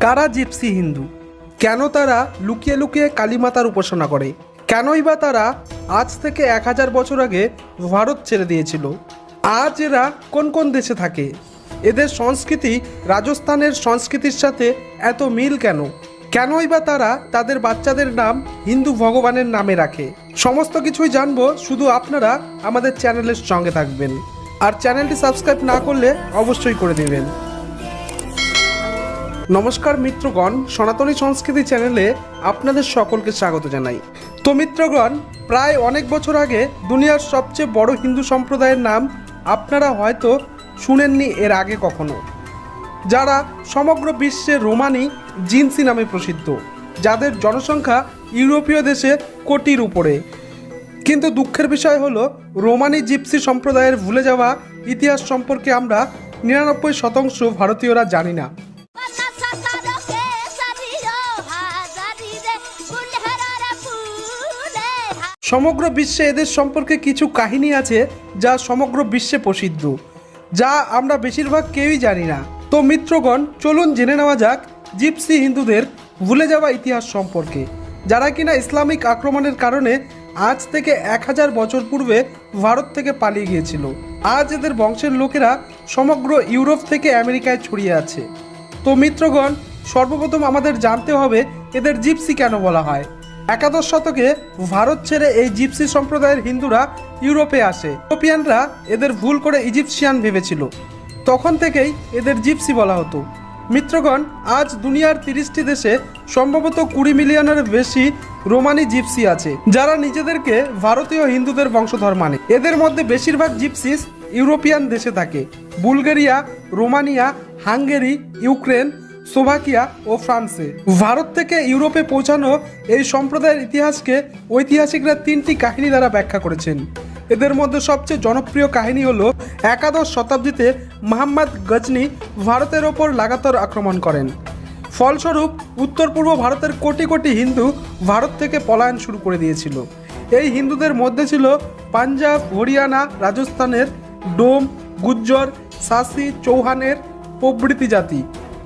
কারা জিপসি হিন্দু? কেন তারা লুকিয়ে লুকিয়ে কালীমাতার উপাসনা করে? কেনই বা তারা আজ থেকে এক হাজার বছর আগে ভারত ছেড়ে দিয়েছিল? আজ এরা কোন কোন দেশে থাকে? এদের সংস্কৃতি রাজস্থানের সংস্কৃতির সাথে এত মিল কেন? কেনই বা তারা তাদের বাচ্চাদের নাম হিন্দু ভগবানের নামে রাখে? সমস্ত কিছুই জানব শুধু আপনারা আমাদের চ্যানেলের সঙ্গে থাকবেন। আর চ্যানেলটি সাবস্ক্রাইব না করলে অবশ্যই করে দেবেন। নমস্কার মিত্রগণ, সনাতনী সংস্কৃতি চ্যানেলে আপনাদের সকলকে স্বাগত জানাই। তো মিত্রগণ, প্রায় অনেক বছর আগে দুনিয়ার সবচেয়ে বড় হিন্দু সম্প্রদায়ের নাম আপনারা হয়তো শুনেননি এর আগে কখনো। যারা সমগ্র বিশ্বে রোমানি জিনসি নামে প্রসিদ্ধ, যাদের জনসংখ্যা ইউরোপীয় দেশে কোটির উপরে। কিন্তু দুঃখের বিষয় হলো, রোমানি জিপসি সম্প্রদায়ের ভুলে যাওয়া ইতিহাস সম্পর্কে আমরা নিরানব্বই শতাংশ ভারতীয়রা জানি না। সমগ্র বিশ্বে এদের সম্পর্কে কিছু কাহিনী আছে যা সমগ্র বিশ্বে প্রসিদ্ধ, যা আমরা বেশিরভাগ কেউই জানি না। তো মিত্রগণ, চলুন জেনে নেওয়া যাক জিপসি হিন্দুদের ভুলে যাওয়া ইতিহাস সম্পর্কে, যারা কিনা ইসলামিক আক্রমণের কারণে আজ থেকে এক হাজার বছর পূর্বে ভারত থেকে পালিয়ে গিয়েছিল। আজ এদের বংশের লোকেরা সমগ্র ইউরোপ থেকে আমেরিকায় ছড়িয়ে আছে। তো মিত্রগণ, সর্বপ্রথম আমাদের জানতে হবে এদের জিপসি কেন বলা হয়? একাদশ শতকে ভারত ছেড়ে এই জিপসি সম্প্রদায়ের হিন্দুরা ইউরোপে আসে। ইউরোপিয়ানরা এদের ভুল করে ইজিপশিয়ান ভেবেছিল। তখন থেকেই এদের জিপসি বলা হতো। মিত্রগণ, আজ দুনিয়ার তিরিশটি দেশে সম্ভবত কুড়ি মিলিয়নের বেশি রোমানি জিপসি আছে, যারা নিজেদেরকে ভারতীয় হিন্দুদের বংশধর মানে। এদের মধ্যে বেশিরভাগ জিপসিস ইউরোপিয়ান দেশে থাকে। Bulgaria, Romania, Hungary, Ukraine Slovakia ও ফ্রান্সে। ভারত থেকে ইউরোপে পৌঁছানো এই সম্প্রদায়ের ইতিহাসকে ঐতিহাসিকরা তিনটি কাহিনী দ্বারা ব্যাখ্যা করেছেন। এদের মধ্যে সবচেয়ে জনপ্রিয় কাহিনী হলো, একাদশ শতাব্দীতে মোহাম্মদ গজনি ভারতের ওপর লাগাতার আক্রমণ করেন। ফলস্বরূপ উত্তর পূর্ব ভারতের কোটি কোটি হিন্দু ভারত থেকে পলায়ন শুরু করে দিয়েছিল। এই হিন্দুদের মধ্যে ছিল পাঞ্জাব, হরিয়ানা, রাজস্থানের ডোম, গুজ্জর, সাসি, চৌহানের প্রভৃতি জাতি।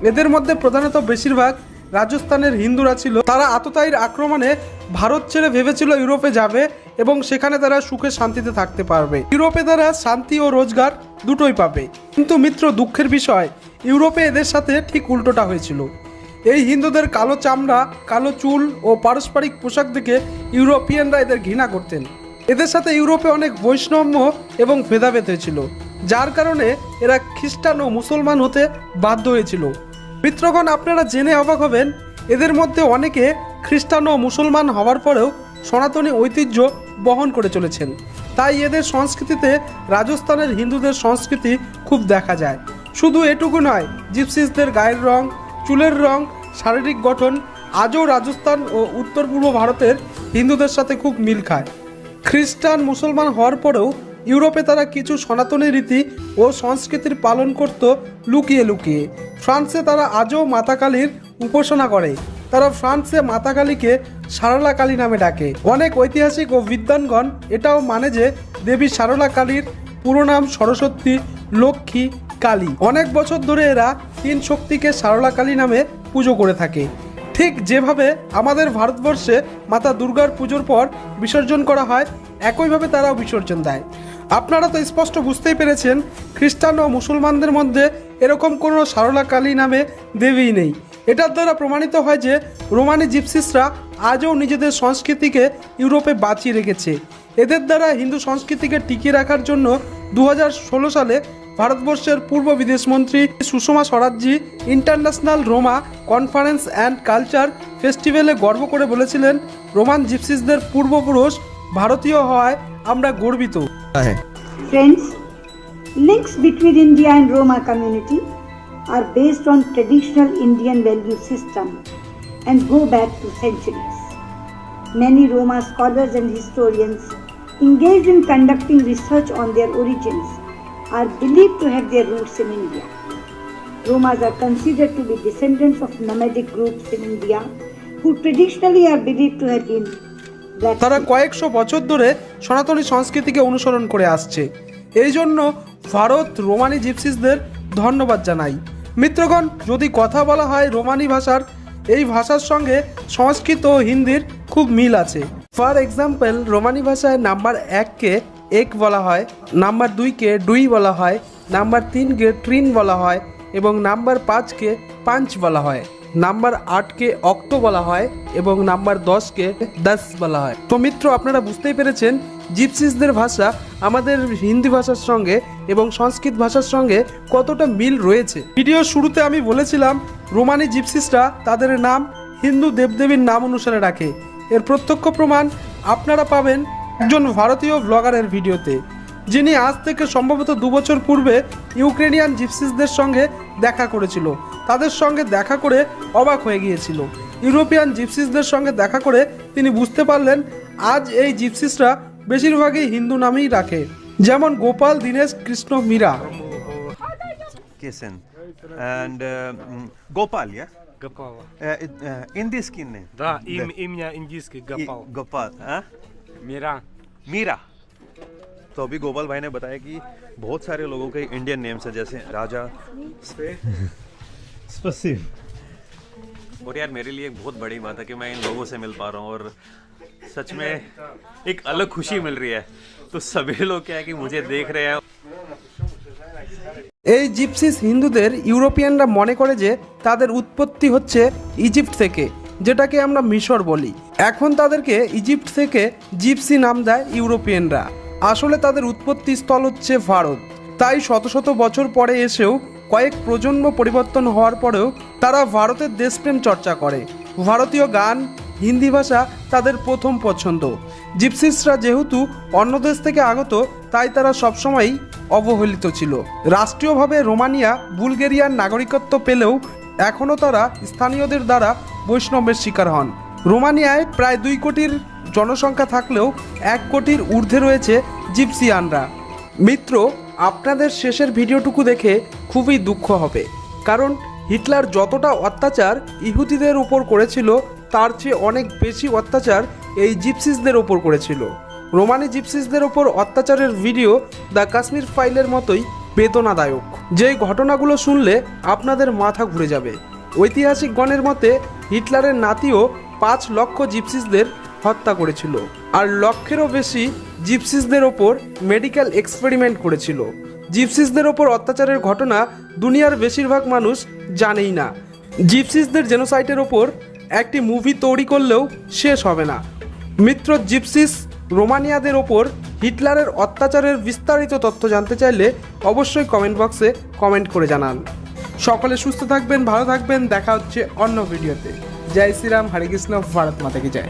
এদের মধ্যে প্রধানত বেশিরভাগ রাজস্থানের হিন্দুরা ছিল। তারা আততায়ীর আক্রমণে ভারত ছেড়ে ভেবেছিল ইউরোপে যাবে এবং সেখানে তারা সুখে শান্তিতে থাকতে পারবে। ইউরোপে তারা শান্তি ও রোজগার দুটোই পাবে। কিন্তু মিত্র দুঃখের বিষয়, ইউরোপে এদের সাথে ঠিক উল্টোটা হয়েছিল। এই হিন্দুদের কালো চামড়া, কালো চুল ও পারস্পরিক পোশাক দেখে ইউরোপিয়ানরা এদের ঘৃণা করতেন। এদের সাথে ইউরোপে অনেক বৈষ্ণম্য এবং ভেদাভেদ হয়েছিল, যার কারণে এরা খ্রিস্টান ও মুসলমান হতে বাধ্য হয়েছিল। মিত্রগণ আপনারা জেনে অবাক হবেন, এদের মধ্যে অনেকে খ্রিস্টান ও মুসলমান হওয়ার পরেও সনাতনী ঐতিহ্য বহন করে চলেছেন। তাই এদের সংস্কৃতিতে রাজস্থানের হিন্দুদের সংস্কৃতি খুব দেখা যায়। শুধু এটুকু নয়, জিপসিসদের গায়ের রং, চুলের রং, শারীরিক গঠন আজও রাজস্থান ও উত্তর পূর্ব ভারতের হিন্দুদের সাথে খুব মিল খায়। খ্রিস্টান মুসলমান হওয়ার পরেও ইউরোপে তারা কিছু সনাতনী রীতি ও সংস্কৃতির পালন করত লুকিয়ে লুকিয়ে। ফ্রান্সে তারা আজও মাতা কালীর উপাসনা করে। তারা ফ্রান্সে মাতা কালীকে সারলা কালী নামে ডাকে। অনেক ঐতিহাসিক ও বিদ্বানগণ এটাও মানে যে দেবী সারলা কালীর পুরো নাম সরস্বতী, লক্ষ্মী, কালী। অনেক বছর ধরে এরা তিন শক্তিকে সারলা কালী নামে পুজো করে থাকে। ঠিক যেভাবে আমাদের ভারতবর্ষে মাতা দুর্গার পুজোর পর বিসর্জন করা হয়, একইভাবে তারাও বিসর্জন দেয়। আপনারা তো স্পষ্ট বুঝতেই পেরেছেন, খ্রিস্টান ও মুসলমানদের মধ্যে এরকম কোনো সারলা কালী নামে দেবী নেই। এটার দ্বারা প্রমাণিত হয় যে, রোমানি জিপসিসরা আজও নিজেদের সংস্কৃতিকে ইউরোপে বাঁচিয়ে রেখেছে। এদের দ্বারা হিন্দু সংস্কৃতিকে টিকিয়ে রাখার জন্য দু হাজার ষোলো সালে ভারতবর্ষের পূর্ব বিদেশমন্ত্রী Sushma স্বরাজ্যী international Roma conference and culture ফেস্টিভ্যালে গর্ব করে বলেছিলেন, রোমান জিপসিসদের পূর্বপুরুষ ভারতীয় হওয়ায় আমরা গর্বিত है Friends, links between India and Roma community are based on traditional Indian value system and go back to centuries. Many Roma scholars and historians engaged in conducting research on their origins are believed to have their roots in India. Romas are considered to be descendants of nomadic groups in India who traditionally are believed to have been black. তারা কয়েকশো বছর ধরে সনাতনী সংস্কৃতিকে অনুসরণ করে আসছে। এই জন্য ভারত রোমানি জিপসিসদের ধন্যবাদ জানাই। মিত্রগণ, যদি কথা বলা হয় রোমানি ভাষার, এই ভাষার সঙ্গে সংস্কৃত ও হিন্দির খুব মিল আছে। ফর এক্সাম্পল রোমানি ভাষায় নাম্বার এককে এক বলা হয়, নাম্বার দুইকে ডুই বলা হয়, নাম্বার তিনকে ট্রিন বলা হয় এবং নাম্বার পাঁচকে পাঞ্চ বলা হয়। নাম্বার আটকে অক্ট বলা হয় এবং নাম্বার দশকে দশ বলা হয়। তো মিত্র, আপনারা বুঝতেই পেরেছেন, জিপসিসদের ভাষা আমাদের হিন্দি ভাষার সঙ্গে এবং সংস্কৃত ভাষার সঙ্গে কতটা মিল রয়েছে। ভিডিও শুরুতে আমি বলেছিলাম, রোমানি জিপসিসরা তাদের নাম হিন্দু দেবদেবীর নাম অনুসারে রাখে। এর প্রত্যক্ষ প্রমাণ আপনারা পাবেন একজন ভারতীয় ব্লগারের ভিডিওতে, যিনি আজ থেকে সম্ভবত দু বছর পূর্বে ইউক্রেনিয়ান জিপসিসদের সঙ্গে দেখা করেছিল। তাদের সঙ্গে দেখা করে অবাক হয়ে গিয়েছিল ইউরোপিয়ান জিপসিসদের সঙ্গে দেখা করে তিনি বুঝতে পারলেন আজ এই জিপসিসরা বেশিরভাগই হিন্দু নামেই রাখে যেমন Gopal Dinesh Krishna Meera Kisan. And uh, mm, Gopal, yeah? Гапала. Uh, it, uh, индийский name. Да, им, имя индийский I- Гапал. Gopal हाँ Мира. मीरा तो अभी गोपाल भाई ने बताया कि बहुत सारे लोगों के इंडियन नेम्स हैं जैसे राजा और यार मेरे लिए एक बहुत बड़ी बात है कि मैं इन लोगों से मिल पा रहा हूँ और सच में एक अलग खुशी मिल रही है तो सभी लोग क्या है कि मुझे देख रहे हैं এই জিপসিস হিন্দুদের ইউরোপিয়ানরা মনে করে যে তাদের উৎপত্তি হচ্ছে ইজিপ্ট থেকে যেটাকে আমরা মিশর বলি এখন তাদেরকে ইজিপ্ট থেকে জিপসি নাম দেয় ইউরোপিয়ানরা আসলে তাদের উৎপত্তি স্থল হচ্ছে ভারত তাই শত শত বছর পরে এসেও কয়েক প্রজন্ম পরিবর্তন হওয়ার পরেও তারা ভারতের দেশপ্রেম চর্চা করে। ভারতীয় গান, হিন্দি ভাষা তাদের প্রথম পছন্দ। জিপসিসরা যেহেতু অন্য দেশ থেকে আগত, তাই তারা সবসময়ই অবহেলিত ছিল। রাষ্ট্রীয়ভাবে রোমানিয়া, বুলগেরিয়ার নাগরিকত্ব পেলেও এখনও তারা স্থানীয়দের দ্বারা বৈষ্ণবের শিকার হন। রোমানিয়ায় প্রায় দুই কোটির জনসংখ্যা থাকলেও এক কোটির ঊর্ধ্বে রয়েছে জিপসিয়ানরা। মিত্র, আপনাদের শেষের ভিডিওটুকু দেখে খুবই দুঃখ হবে। কারণ হিটলার যতটা অত্যাচার ইহুদিদের উপর করেছিল, তার চেয়ে অনেক বেশি অত্যাচার এই জিপসিসদের ওপর করেছিল। রোমানি জিপসিসদের ওপর অত্যাচারের ভিডিও দ্য কাশ্মীর ফাইলের মতোই বেদনাদায়ক। যেই ঘটনাগুলো শুনলে আপনাদের মাথা ঘুরে যাবে। ঐতিহাসিক গণের মতে, হিটলারের নাতিও পাঁচ লক্ষ জিপসিসদের হত্যা করেছিল। আর লক্ষেরও বেশি জিপসিসদের ওপর মেডিকেল এক্সপেরিমেন্ট করেছিল। জিপসিসদের ওপর অত্যাচারের ঘটনা দুনিয়ার বেশিরভাগ মানুষ জানেই না। জিপসিসদের জেনোসাইটের ওপর একটি মুভি তৈরি করলেও শেষ হবে না। মিত্র জিপসিস রোমানিয়াদের ওপর হিটলারের অত্যাচারের বিস্তারিত তথ্য জানতে চাইলে অবশ্যই কমেন্ট বক্সে কমেন্ট করে জানান। সকলে সুস্থ থাকবেন, ভালো থাকবেন, দেখা হচ্ছে অন্য ভিডিওতে। জয় শ্রীরাম, হরে কৃষ্ণ, ভারত মাতা কি জয়।